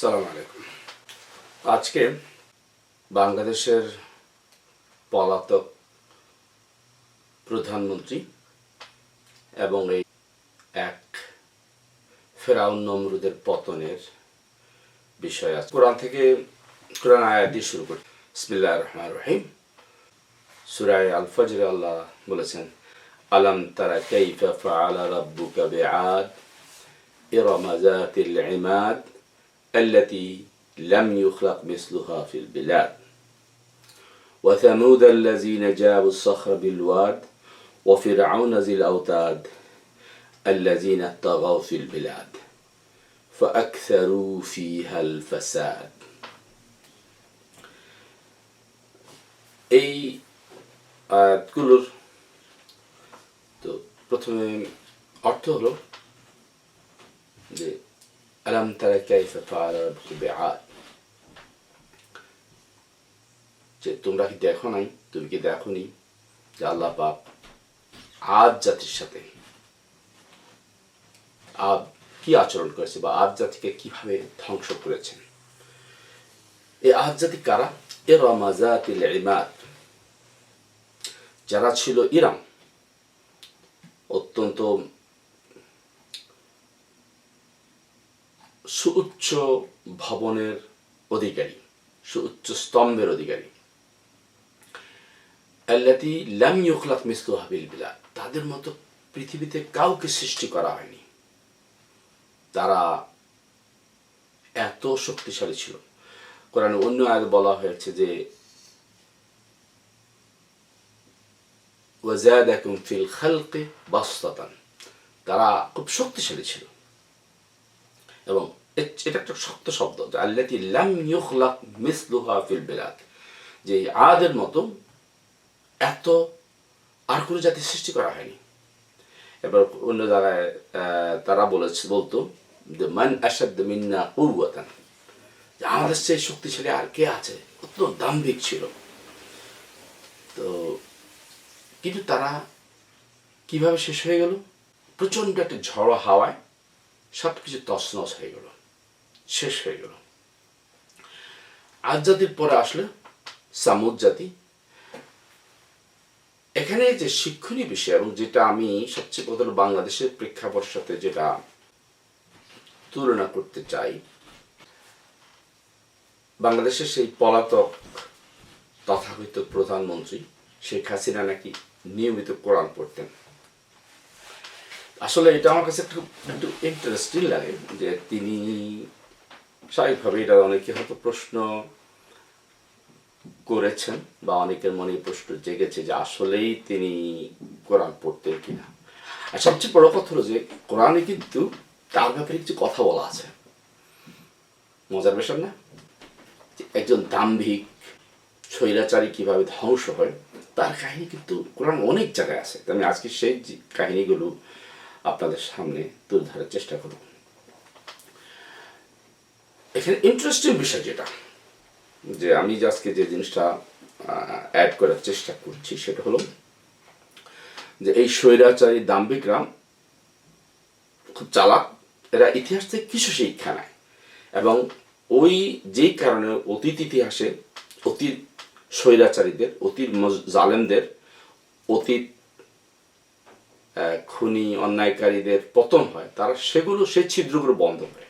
সালাম আলাইকুম। আজকে বাংলাদেশের পলাতক প্রধানমন্ত্রী এবং এই এক ফেরাউন নমরুদের পতনের বিষয় আছে। কোরআন থেকে কোরআন আয়াতি শুরু করি। বিসমিল্লাহ রহমান রহিম। সুরায় আল ফজর আল্লাহ বলেছেন, আলাম তারা কাইফা ফাআলা রাব্বুকা বিআদ ইরামা যাতিল ইমাদ التي لم يخلق مثلها في البلاد وثمود الذين جابوا الصخر بالواد وفرعون ذي الأوتاد الذين طغوا في البلاد فأكثروا فيها الفساد এই আয়াতগুলোর তো প্রথমে অর্থ হলো যে আলাম তারা কাইফা ফাআলা রাব্বুকা বিআদ যে তোমরা কি দেখো নাই? তুমি কি দেখো নি? যে আল্লাহ পাক আদ জাতির সাথে আদ কি আচরণ করেছে বা আদ জাতিকে কীভাবে ধ্বংস করেছেন? এই আদ জাতি কারা? এর মাজাতিল ইমাদ যারা ছিল ইরাম অত্যন্ত সুউচ্চ ভবনের অধিকারী, সুউচ্চ স্তম্ভের অধিকারী। আল্লাতি লাম ইউখলাক মিসলু হাবিল বিলাদ। তাদের মতো পৃথিবীতে কাউকে সৃষ্টি করা হয়নি। তারা এত শক্তিশালী ছিল। কোরআনে অন্য আয়াত বলা হয়েছে যে, ওয়াজাদাকুম ফিল খালকে বাস্তাতান। তারা খুব শক্তিশালী ছিল। এবং এটা একটা শক্ত শব্দ আল্লাতি লাম ইউখলাক মিসলুহা ফিল বিলাদ, যে আদের মতো এত আর কোনো জাতি সৃষ্টি করা হয়নি। এবার অন্য জায়গায় তারা বলেছে, বলতো যে মান আসাদ মিন্না কুয়াতান যে আমাদের সেই শক্তিশালী আর কে আছে? অত দাম্ভিক ছিল। তো কিন্তু তারা কীভাবে শেষ হয়ে গেল? প্রচণ্ড একটা ঝড়ো হাওয়ায় সব কিছু তছনছ হয়ে গেল, শেষ হয়ে গেল। আজ জাতির পরে আসলে সামুদ জাতি। এখানে যে শিক্ষণীয় বিষয় এবং যেটা আমি সবচেয়ে প্রথম বাংলাদেশের প্রেক্ষাপট সাথে যেটা তুলনা করতে চাই, বাংলাদেশের সেই পলাতক তথাকথিত প্রধানমন্ত্রী শেখ হাসিনা নাকি নিয়মিত কোরআন পড়তেন। আসলে এটা আমার কাছে একটু একটু ইন্টারেস্টিং লাগে যে তিনি স্বাভাবিকভাবে এটা অনেকে হয়তো প্রশ্ন করেছেন বা অনেকের মনে প্রশ্ন জেগেছে যে আসলেই তিনি কোরআন পড়তেন কিনা। আর সবচেয়ে বড় কথা হলো যে কোরআনে কিন্তু তার ব্যাপারে কিছু কথা বলা আছে। মজার বিষয় না? একজন দাম্ভিক স্বৈরাচারী কীভাবে ধ্বংস হয়, তার কাহিনী কিন্তু কোরআন অনেক জায়গায় আছে। আমি আজকে সেই কাহিনীগুলো আপনাদের সামনে তুলে ধরার চেষ্টা করব। এখানে ইন্টারেস্টিং বিষয় যেটা, যে আমি আজকে যে জিনিসটা অ্যাড করার চেষ্টা করছি সেটা হলো যে এই স্বৈরাচারী দাম্ভিকরা খুব চালাক। এরা ইতিহাস থেকে কিছু শিক্ষা নেয় এবং ওই যেই কারণে অতীত ইতিহাসে অতীত স্বৈরাচারীদের, অতীত জালেমদের, অতীত খুনি, অন্যায়কারীদের পতন হয়, তারা সেগুলো, সেই ছিদ্রগুলো বন্ধ করে।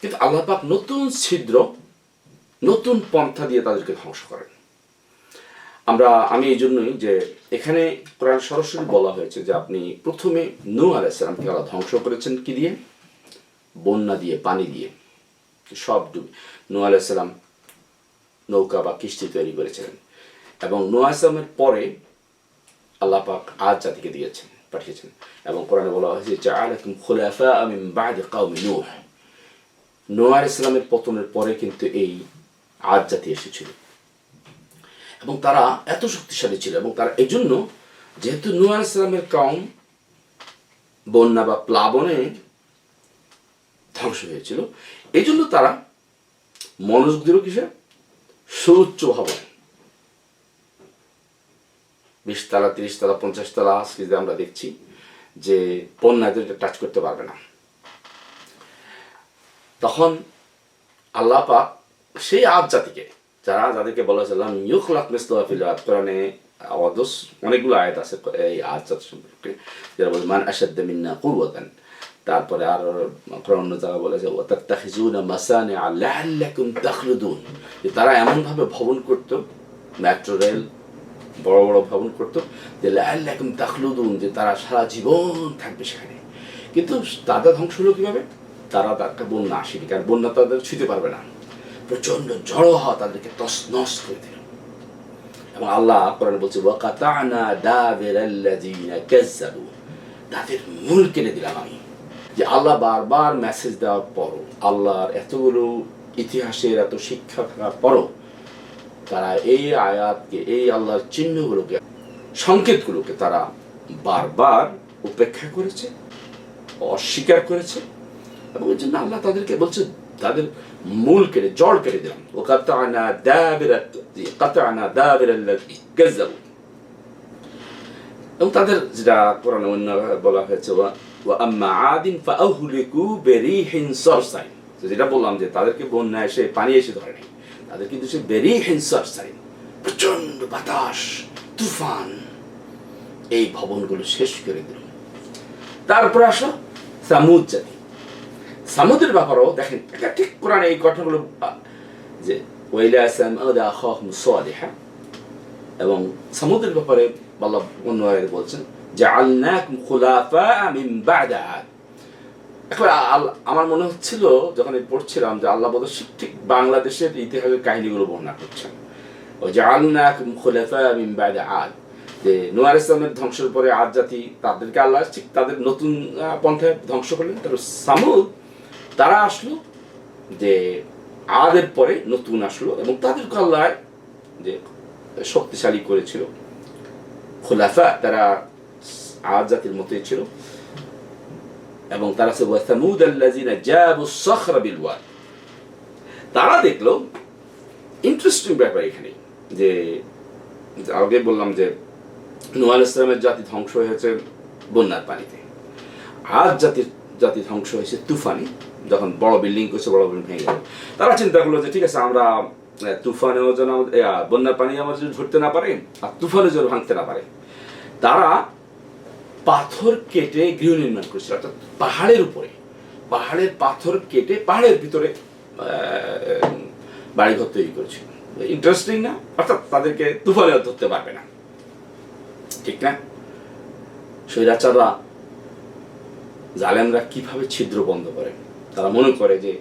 কিন্তু আল্লাপাক নতুন ছিদ্র, নতুন পন্থা দিয়ে তাদেরকে ধ্বংস করেন। আমরা, আমি এই জন্যই যে এখানে কোরআন সরাসরি বলা হয়েছে যে আপনি প্রথমে নূ আলাইসালামকে আল্লাহ ধ্বংস করেছেন কি দিয়ে? বন্যা দিয়ে, পানি দিয়ে। সব ডুবে নূ আলাইসালাম নৌকা বা কিস্তি তৈরি করেছিলেন। এবং নূ আলাইসালামের পরে আল্লাহ পাক আজ জাতিকে দিয়েছেন। পাঠিয়েছেন। এবং কোরআনে বলা হয়েছে যে জাআলাকুম খুলাফা মিন বাদি কাওমি নূহ। নূহ আলাইহিস সালামের পতনের পরে কিন্তু এই আজ জাতি এসেছিল। এবং তারা এত শক্তিশালী ছিল এবং তারা এই জন্য যেহেতু নূহ আলাইহিস সালামের কাউম বন্যা বা প্লাবনে ধ্বংস হয়েছিল এই জন্য তারা মনোযোগ দিল কিসে সুউচ্চ ভবনে বিশ তলা তিরিশ তলা পঞ্চাশ তলা সিরিজে আমরা দেখছি যে বন্যাদের টাচ করতে পারবে না। তখন আল্লাহ পাক সেই আদ জাতিকে, যারা যাদেরকে বলা হয়েছে, লাম ইউখলাক মিসলুহা ফিল আরদ কোরআনে অদস অনেকগুলো আয়াত আছে এই আদ জাতি সম্পর্কে। যারা বলে, মান আশাদ্দ মিন্না কুওয়াতান তারপরে আর কোরআন অন্য জায়গায় বলেছে ও ওয়াতাত্তাখিজুনা মাসানিআ লাআল্লাকুম তাখলুদুন যে তারা এমনভাবে ভবন করতো মেট্রো রেল বড় বড় ভবন করতো, যে লাআল্লাকুম তাখলুদুন যে তারা সারা জীবন থাকবে সেখানে। কিন্তু তাদের ধ্বংস হলো কীভাবে? তারা তাকে বন্যা আসেনি, কারণ বন্যা তাদের ছুঁতে পারবে না। প্রচণ্ড জড়ো হওয়া তাদেরকে তস নস করে দিল। এবং আল্লাহ কোরআন বলছে, ওয়াকাতানা দাবিরাল্লাযিনা কাজ্জাবু তাদের মূল কেটে দিলাম আমি। যে আল্লাহ বারবার মেসেজ দেওয়ার পরও, আল্লাহর এতগুলো ইতিহাসের এত শিক্ষা থাকার পরও তারা এই আয়াতকে, এই আল্লাহর চিহ্নগুলোকে, সংকেতগুলোকে তারা বারবার উপেক্ষা করেছে, অস্বীকার করেছে, এবং ওই জন্য আল্লাহ তাদেরকে বলছে, তাদের মূল কেটে, জড় কেটে দিলাম। ও কাতানা কাতানা এবং তাদের যেটা কোরআনে অন্য বলা হয়েছে যেটা বললাম যে তাদেরকে বন্যা এসে পানি এসে ধরে নাই তাদের কিন্তু সে বেরিহিন সারসাইন প্রচণ্ড বাতাস, তুফান। এই ভবনগুলো শেষ করে দিল। তারপর আসো সামুদ জাতি। সামুদের ব্যাপারেও দেখেন, এটা ঠিক কোরআনে এই ঘটনাগুলো যে ওয়াইলা সামুদ আখাহুম সালিহা। এবং সামুদের ব্যাপারে আল্লাহ অন্য বলছেন, জাআলনাকুম খুলাফা মিন বা'দা আমার মনে হচ্ছিল, যখন আমি পড়ছিলাম, যে আল্লাহ বোধ ঠিক বাংলাদেশের ইতিহাসের কাহিনীগুলো বর্ণনা করছেন। মিন বা'দা আদ, যে নোয়ার ইসলামের ধ্বংসের পরে আদ জাতি তাদেরকে আল্লাহ ঠিক তাদের নতুন পন্থায় ধ্বংস করলেন। তারপর সামুদ, তারা আসলো, যে আদের পরে নতুন আসলো এবং তাদেরকে আল্লাহ যে শক্তিশালী করেছিল। খোলাফা, তারা আদ জাতির মতোই ছিল। এবং তারা সে জাবু তারা দেখল ইন্টারেস্টিং ব্যাপার এখানে, যে আগে বললাম যে নোয়াল ইসলামের জাতি ধ্বংস হয়েছে বন্যার পানিতে। আর জাতির, জাতি ধ্বংস হয়েছে তুফানি, যখন বড় বিল্ডিং করছে, বড় বিল্ডিং ভেঙে গেল। তারা চিন্তা করল যে, ঠিক আছে, আমরা তুফানেও যেন বন্যার পানি আমার যদি ধরতে না পারে, আর তুফানে যেন ভাঙতে না পারে। তারা পাথর কেটে গৃহ নির্মাণ করেছিল অর্থাৎ পাহাড়ের উপরে। পাহাড়ের পাথর কেটে পাহাড়ের ভিতরে বাড়িঘর তৈরি করেছিল ইন্টারেস্টিং না? অর্থাৎ তাদেরকে তুফানেও ধরতে পারবে না। ঠিক না? স্বৈরাচাররা, জালেমরা কীভাবে ছিদ্র বন্ধ করে? তারা মনে করে যে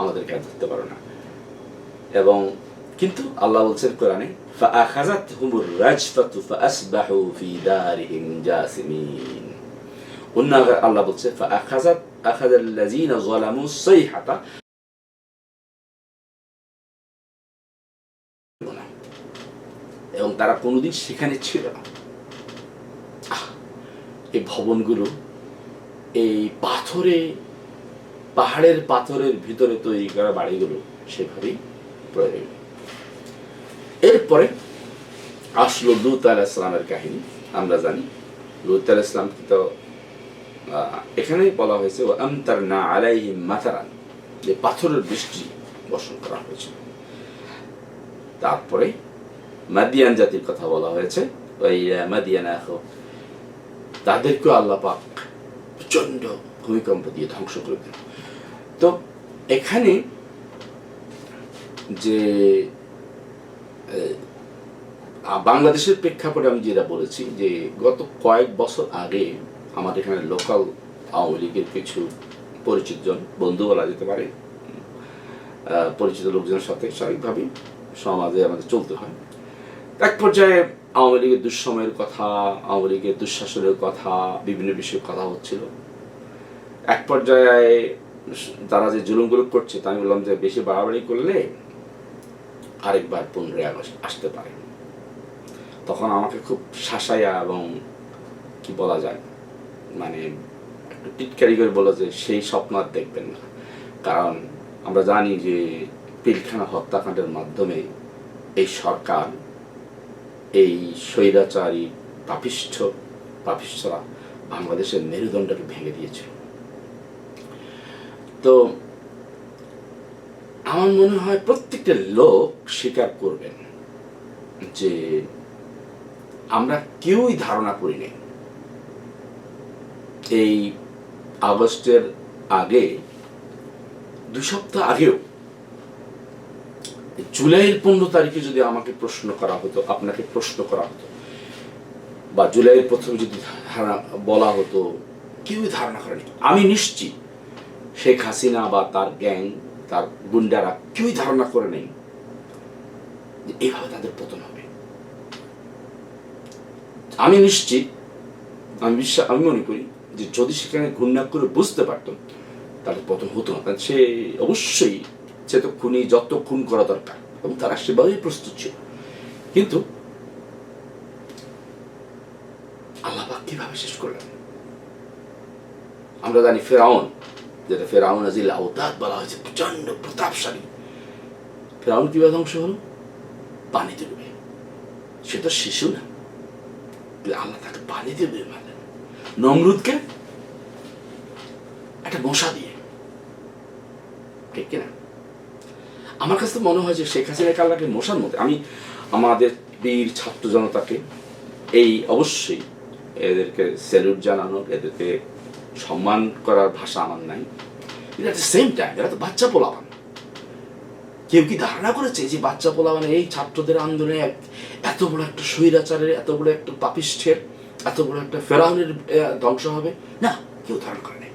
আমাদেরকে আর ধরতে পারো না। এবং কিন্তু আল্লাহ বলছেন কোরআনে فأخذتهم الرجفة فأصبحوا في دارهم جاثمين অন্য আল্লাহ বলছে فأخذت أخذ الذين ظلموا الصيحة এবং তারা কোনোদিন সেখানে ছিল না আহ, এই ভবনগুলো এই পাথরে পাহাড়ের পাথরের ভিতরে তৈরি করা বাড়িগুলো সেভাবেই পড়ে রইল এরপরে আসলো লুত আলাহ ইসলামের কাহিনী, আমরা জানি। লুত আলাহ ইসলামকে তো এখানেই বলা হয়েছে ও আমতার না মাতারান যে পাথরের বৃষ্টি বর্ষণ করা হয়েছিল। তারপরে মাদিয়ান জাতির কথা বলা হয়েছে ওই মাদিয়ান এখন তাদেরকেও আল্লাহ পাক প্রচণ্ড ভূমিকম্প দিয়ে ধ্বংস করে দিল তো এখানে যে বাংলাদেশের প্রেক্ষাপটে আমি যেটা বলেছি যে গত কয়েক বছর আগে আমাদের এখানে লোকাল আওয়ামী লীগের কিছু পরিচিত জন বন্ধু বলা যেতে পারে পরিচিত লোকজনের সাথে স্বাভাবিকভাবেই সমাজে আমাদের চলতে হয়। এক পর্যায়ে আওয়ামী লীগের দুঃসময়ের কথা, আওয়ামী লীগের দুঃশাসনের কথা, বিভিন্ন বিষয়ে কথা হচ্ছিল। এক পর্যায়ে তারা যে জুলুমগুলো করছে, তা আমি বললাম যে বেশি বাড়াবাড়ি করলে আরেকবার পনেরোই আগস্ট আসতে পারে। তখন আমাকে খুব শাসাইয়া এবং কি বলা যায় মানে একটু টিটকারি করে বলে যে সেই স্বপ্ন আর দেখবেন না। কারণ আমরা জানি যে পিলখানা হত্যাকাণ্ডের মাধ্যমে এই সরকার, এই স্বৈরাচারী পাপিষ্ঠ, পাপিষ্ঠরা বাংলাদেশের মেরুদণ্ডকে ভেঙে দিয়েছিল তো আমার মনে হয় প্রত্যেকটা লোক স্বীকার করবেন যে আমরা কেউই ধারণা করি নাই। এই আগস্টের আগে, দু সপ্তাহ আগেও, জুলাইয়ের পনেরো তারিখে যদি আমাকে প্রশ্ন করা হতো, আপনাকে প্রশ্ন করা হতো, বা জুলাইয়ের প্রথম যদি বলা হতো, কেউই ধারণা করেনি। আমি নিশ্চিত শেখ হাসিনা বা তার গ্যাং তার গুন্ডারা কেউই ধারণা করে নেই যে এইভাবে তাদের পতন হবে। আমি নিশ্চিত, আমি বিশ্বাস, আমি মনে করি যে যদি সেখানে গুন্ডা করে বুঝতে পারতাম তাহলে পতন হতো না কারণ সে অবশ্যই সে তো খুনি যত খুন করা দরকার এবং তারা সেভাবেই প্রস্তুত ছিল। কিন্তু আল্লাহ কীভাবে শেষ করলেন? আমরা জানি ফেরাউন যেটা ফেরাউন আজিল আওতাদ বলা হয়েছে প্রচণ্ড প্রতাপশালী। ফেরাউন কীভাবে ধ্বংস হলো? পানিতে ডুবে সে তো শিশু না। আল্লাহ তাকে পানিতে ডুবে মারলেন নমরুদকে একটা মশা দিয়ে। ঠিক কিনা? আমার কাছে মনে হয় যে শেখ হাসিনাকে আল্লাহকে মশার মধ্যে আমি আমাদের বীর ছাত্র জনতাকে এই অবশ্যই এদেরকে স্যালুট জানানোর, এদেরকে সম্মান করার ভাষা আমার নাই। কিন্তু অ্যাট দ্য সেম টাইম এরা তো বাচ্চা পোলাবান কেউ কি ধারণা করেছে যে বাচ্চা পোলাবান এই ছাত্রদের আন্দোলনে এত বড় একটা স্বৈরাচারের, এত বড় একটা পাপিষ্ঠের, এত বড় একটা ফেরাউনের ধ্বংস হবে? না, কেউ ধারণা করে নাই।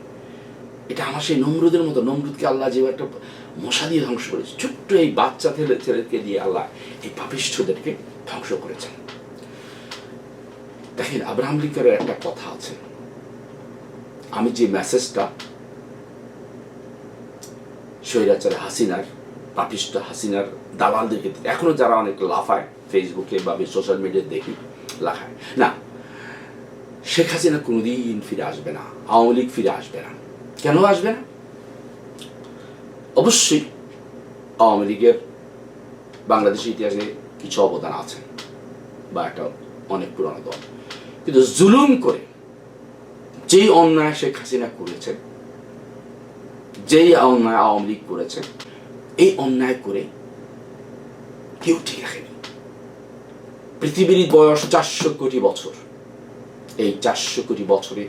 এটা আমার সেই নমরুদের মতো, নমরুদকে আল্লাহ যে একটা মশা দিয়ে ধ্বংস করেছে, ছোট্ট এই বাচ্চা ছেলে, ছেলেকে দিয়ে আল্লাহ এই পাপিষ্ঠদেরকে ধ্বংস করেছেন। দেখেন, আব্রাহাম লিঙ্কারের একটা কথা আছে। আমি যে মেসেজটা স্বৈরাচার হাসিনার, পাপিষ্ট হাসিনার দালালদেরকে দিতে- এখনও যারা অনেক লাফায় ফেসবুকে বা সোশ্যাল মিডিয়ায় দেখি, লাফায়। না, শেখ হাসিনা কোনোদিন ফিরে আসবে না, আওয়ামী লীগ ফিরে আসবে না। কেন আসবে না? অবশ্যই আওয়ামী লীগের বাংলাদেশের ইতিহাসে কিছু অবদান আছে, বা একটা অনেক পুরনো দল। কিন্তু জুলুম করে যেই অন্যায় শেখ হাসিনা করেছে, যেই অন্যায় আওয়ামী লীগ করেছে, এই অন্যায় করে কেউ ঠিক রাখেনি। পৃথিবীর বয়স চারশো কোটি বছর। এই চারশো কোটি বছরে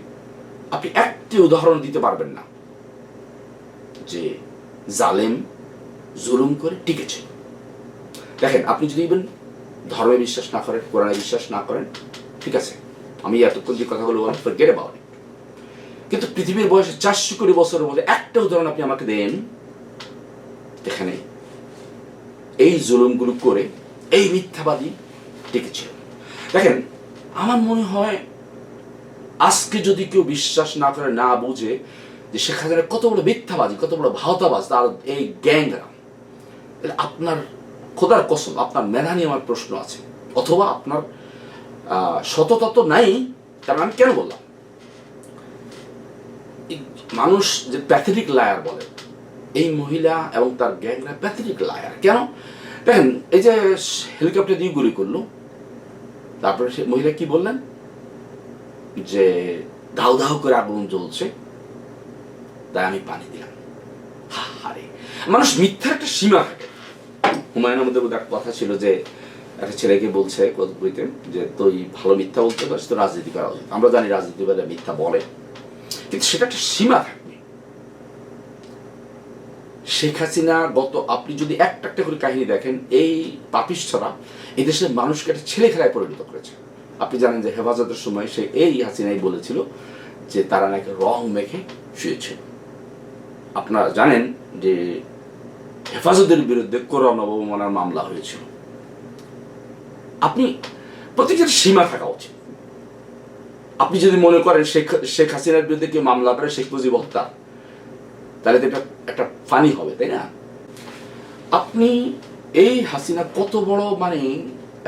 আপনি একটি উদাহরণ দিতে পারবেন না যে জালেম জুলুম করে টিকেছে। দেখেন, আপনি যদি ইভেন ধর্মে বিশ্বাস না করেন, কোরআনে বিশ্বাস না করেন, ঠিক আছে, আমি এতক্ষণ যে কথাগুলো বললাম ফরগেট অ্যাবাউট কিন্তু পৃথিবীর বয়সে চারশো কোটি বছরের মধ্যে একটা উদাহরণ আপনি আমাকে দেন, এখানে এই জুলুমগুলো করে এই মিথ্যাবাদী টিকেছিল দেখেন, আমার মনে হয় আজকে যদি কেউ বিশ্বাস না করে, না বুঝে যে শেখ কত বড় মিথ্যাবাজি কত বড় ভাওতাবাজ, তার এই গ্যাংরা আপনার খোদার কসম, আপনার মেধা নিয়ে আমার প্রশ্ন আছে, অথবা আপনার সততা তো নাই কারণ আমি কেন বললাম? মানুষ যে প্যাথেটিক লায়ার বলে, এই মহিলা এবং তার গ্যাংরা প্যাথেটিক লায়ার কেন? দেখেন, এই যে হেলিকপ্টার দিয়ে গুলি করল, তারপরে সে মহিলা কি বললেন? যে দাউ দাউ করে আগুন জ্বলছে, তাই আমি পানি দিলাম। হারে মানুষ মিথ্যার একটা সীমা থাকে। হুমায়ুন আমাদের একটা কথা ছিল যে, একটা ছেলেকে বলছে বইতে যে, তুই ভালো মিথ্যা বলতে পারিস, তো রাজনীতি করা উচিত। আমরা জানি রাজনীতিবিদরা মিথ্যা বলে। কিন্তু সেটা একটা সীমা থাকবে। শেখ হাসিনা গত আপনি যদি একটা একটা করে কাহিনী দেখেন, এই পাপিষ্ঠরা এই দেশের মানুষকে একটা ছেলে খেলায় পরিণত করেছে। আপনি জানেন যে হেফাজতের সময় সে এই হাসিনাই বলেছিল যে তারা নাকি রং মেখে শুয়েছিল আপনারা জানেন যে হেফাজতের বিরুদ্ধে করোনা অবমাননার মামলা হয়েছিল। আপনি প্রত্যেকের সীমা থাকা উচিত। আপনি যদি মনে করেন শেখ শেখ হাসিনার বিরুদ্ধে কেউ মামলা করে, শেখ মুজিব হত্যা, তাহলে তো এটা একটা ফানি হবে, তাই না? আপনি এই হাসিনা কত বড় মানে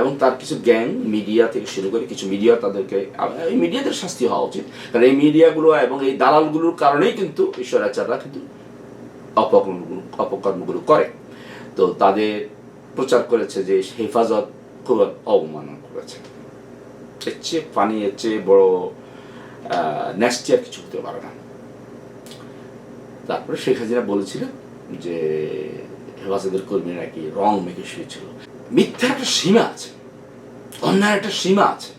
এবং তার কিছু গ্যাং মিডিয়া থেকে শুরু করে কিছু মিডিয়া তাদেরকে এই মিডিয়াদের শাস্তি হওয়া উচিত। কারণ এই মিডিয়াগুলো এবং এই দালালগুলোর কারণেই কিন্তু ঈশ্বরাচাররা কিন্তু অপকর্মগুলো অপকর্মগুলো করে। তো তাদের প্রচার করেছে যে হেফাজত খুব অবমাননা করেছে। এর চেয়ে পানি এর চেয়ে বড় ন্যাস্টি আর কিছু হতে পারে না। তারপরে শেখ হাসিনা বলেছিল যে, হেফাজতের কর্মীরা নাকি রং মেখে শুয়েছিল মিথ্যার একটা সীমা আছে অন্যায় একটা সীমা আছে।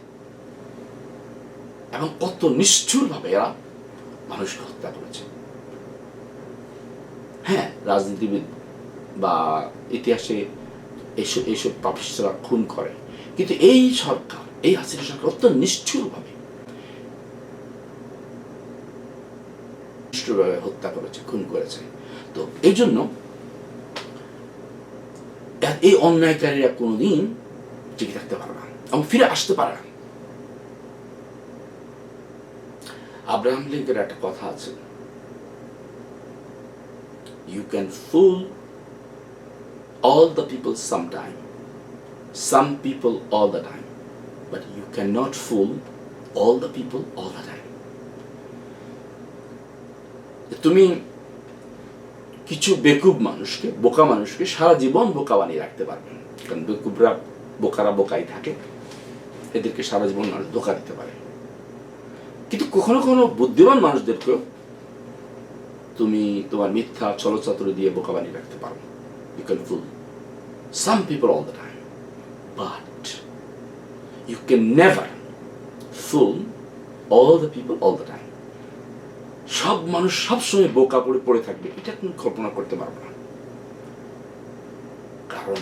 এবং কত নিষ্ঠুরভাবে এরা মানুষকে হত্যা করেছে। হ্যাঁ রাজনীতিবিদ বা ইতিহাসে এইসব এইসব পাপিষ্টরা খুন করে। কিন্তু এই সরকার এই হাসিনা সরকার অত্যন্ত নিষ্ঠুরভাবে নিষ্ঠুরভাবে হত্যা করেছে খুন করেছে। তো এই জন্য এই অন্যায়কারীরা কোনোদিন টিকে থাকতে পারে না এবং ফিরে আসতে পারে না। আব্রাহাম লিঙ্কের একটা কথা আছে। You can fool all the people sometime, all the time, but you cannot fool all the people all the time. তুমি কিছু বেকুব মানুষকে, বোকা মানুষকে সারা জীবন বোকা বানিয়ে রাখতে পারবে। কারণ বেকুবরা বোকারা বোকাই থাকে, এদেরকে সারা জীবন মানুষ ধোকা দিতে পারে কিন্তু কখনো কখনো বুদ্ধিমান মানুষদেরকেও তুমি তোমার মিথ্যা চলচাতুর দিয়ে বোকা বানিয়ে রাখতে পারো you can fool some people all the time but you can never fool all the people all the time সব মানুষ সবসময় বোকা পড়ে পড়ে থাকবে, এটা তুমি কল্পনা করতে পারবে না। কারণ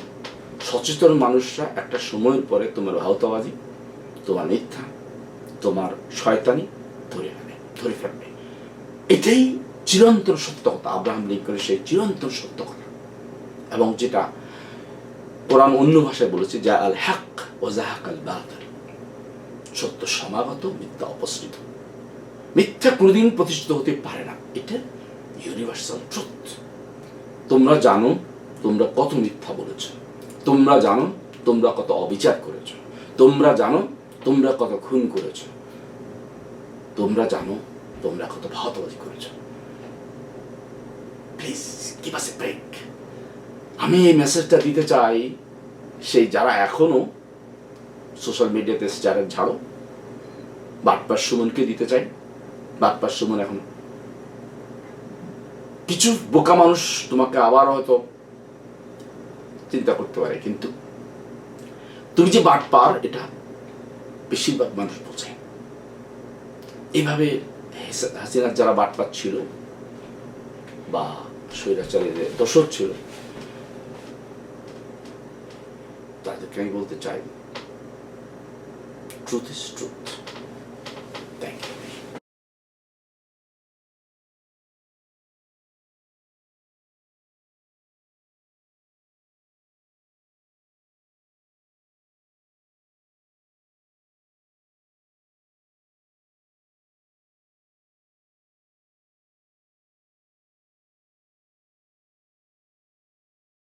সচেতন মানুষরা একটা সময়ের পরে তোমার ভাওতাবাজি তোমার মিথ্যা, তোমার শয়তানি ধরে ফেলে, ধরে ফেলবে। এটাই চিরন্তন সত্য কথা। আব্রাহাম লিঙ্কনের সেই চিরন্তন সত্য কথা। এবং যেটা কোরআন অন্য ভাষায় বলেছে, যা আল হক ও জাহাক আল বাতিল সত্য সমাগত, মিথ্যা অপসৃত। মিথ্যা কোনোদিন প্রতিষ্ঠিত হতে পারে না। এটা ইউনিভার্সাল ট্রুথ তোমরা জানো, তোমরা কত মিথ্যা বলেছ। তোমরা জানো, তোমরা কত অবিচার করেছ। তোমরা জানো, তোমরা কত খুন করেছ। তোমরা জানো, তোমরা কত ভাতবাজি করেছ। প্লিজ গিভ আস আমি এই মেসেজটা দিতে চাই, সেই যারা এখনও সোশ্যাল মিডিয়াতে যারা ঝাড়ো। বাটপার সুমনকে দিতে চাই। বাটপার সুমন এখন কিছু বোকা মানুষ তোমাকে আবার হয়তো চিন্তা করতে পারে, কিন্তু তুমি যে বাটপার এটা বেশিরভাগ মানুষ বোঝে। এইভাবে হেসা- হাসিনার যারা বাটপার ছিল বা স্বৈরাচারীদের দোষর ছিল, তাদেরকে আমি বলতে চাই ট্রুথ ইজ ট্রুথ